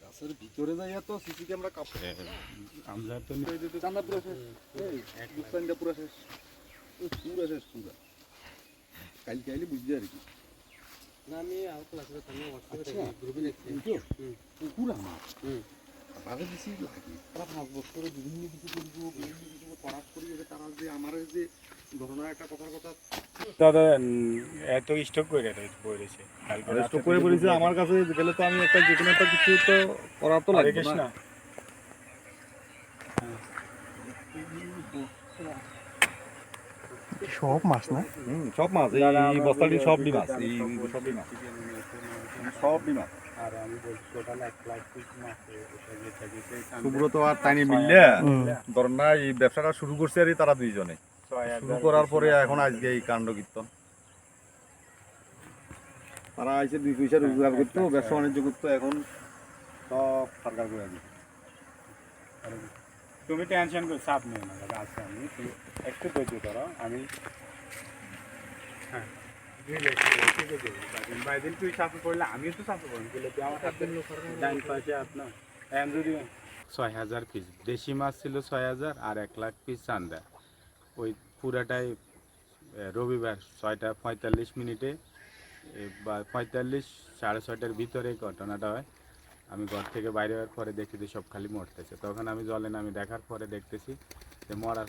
গাছের ভিতরে যাইয়া তো সিসি ক্যামেরা কাপড় হ্যাঁ। আমরা তো চান্দা পুরো শেষ। চান্দা পুরো শেষ। পুরো শেষ পুরো। কালকে আইলে বুঝতে আর কি আমি পুকুর আমার আচ্ছা। আমারে। বছরে বিভিন্ন কিছু করব বিভিন্ন কিছু করার করি তারা যে আমার যে ঘটনা একটা কথার কথা। দাদা এত স্টক করে বলেছে স্টক করে বলেছে আমার কাছে গেলে তো আমি একটা যে কোনো একটা কিছু তো করার তো লাগবে না। না সব মাছ না? সব মাছ এই বস্তাটি সব মাছ এই সব সব মাছ। মাছ। এখান সুব্রত আর তাইনি মিললে হুম। ধর না এই ব্যবসাটা শুরু করছে আর তারা দুইজনে। শুরু করার পরে এখন আজকে এই কাণ্ড কীর্তন। তারা আইসে দুই পয়সা রোজগার করতো ব্যবসা বাণিজ্য করতো এখন সব সরকার করে দিচ্ছে। তুমি টেনশন করে চাপ নিও না দাদা আজকে আমি তুমি একটু ধৈর্য ধরো আমি হ্যাঁ বাইদিন বাইদিন তুই চাপে পড়লে আমিও তো পড়ি বলে তুই আমার সাথে ডাইন পাশে আপনার এখন যদি ছয় হাজার পিস দেশি মাছ ছিল ছয় হাজার আর এক লাখ পিস চান্দা। ওই পুরাটাই রবিবার ছয়টা পঁয়তাল্লিশ মিনিটে বা পঁয়তাল্লিশ সাড়ে ছয়টার ভিতরে ঘটনাটা হয়। আমি ঘর থেকে বাইরে হওয়ার পরে দেখতেছি সব খালি মরতেছে। তখন আমি জলে নামি দেখার পরে দেখতেছি যে মরার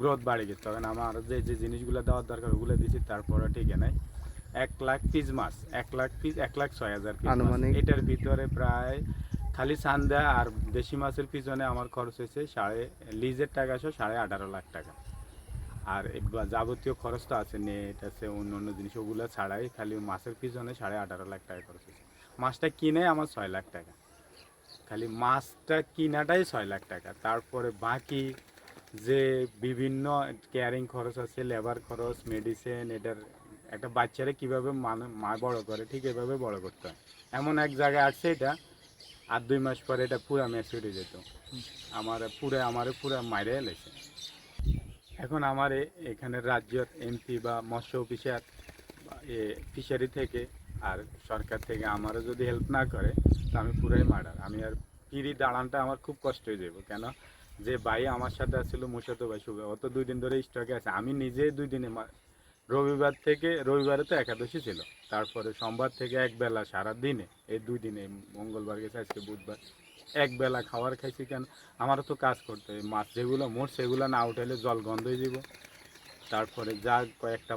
গ্রোথ বাড়ে গেছে। তখন আমার যে যে জিনিসগুলো দেওয়ার দরকার ওগুলো দিছি তারপরে ঠিক নাই। এক লাখ পিস মাছ এক লাখ পিস এক লাখ ছয় হাজার পিস এটার ভিতরে প্রায় খালি সান্দা আর দেশি মাছের পিছনে আমার খরচ হয়েছে সাড়ে লিজের টাকা সহ সাড়ে আঠারো লাখ টাকা। আর যাবতীয় খরচ তো আছে নেট আছে অন্য অন্য জিনিস ওগুলো ছাড়াই খালি মাছের পিছনে সাড়ে আঠারো লাখ টাকা খরচ হয়েছে। মাছটা কিনে আমার ছয় লাখ টাকা। খালি মাছটা কিনাটাই ছয় লাখ টাকা। তারপরে বাকি যে বিভিন্ন কেয়ারিং খরচ আছে লেবার খরচ মেডিসিন এটার একটা বাচ্চারা কীভাবে মানে মা বড় করে ঠিক এভাবে বড় করতে হয়। এমন এক জায়গায় আসছে এটা আর দুই মাস পরে এটা পুরা ম্যাচুরি যেত। আমার পুরো আমার পুরো মাইরে এলেছে এখন আমার এ- এখানের রাজ্যের এমপি বা মৎস্য অফিসার ফিশারি থেকে আর সরকার থেকে আমারও যদি হেল্প না করে, তো আমি পুরাই মার্ডার আমি আর পিড়ি দাঁড়ানটা আমার খুব কষ্ট হয়ে যাব কেন? যে ভাই আমার সাথে আসছিল মুশাতো ভাই শুভ ও দুই দিন ধরে স্টকে আছে। আমি নিজে দুই দিনে রবিবার থেকে, রবিবারে তো একাদশী ছিল। তারপরে সোমবার থেকে এক বেলা সারা দিনে এই দুই দিনে, মঙ্গলবার গেছে, আজকে বুধবার। এক বেলা খাবার খাইছি কেন? আমারও তো কাজ করতে হবে মাছ যেগুলো, মোট সেগুলো না উঠাইলে জল গন্ধ হয়ে যাব তারপরে যা কয়েকটা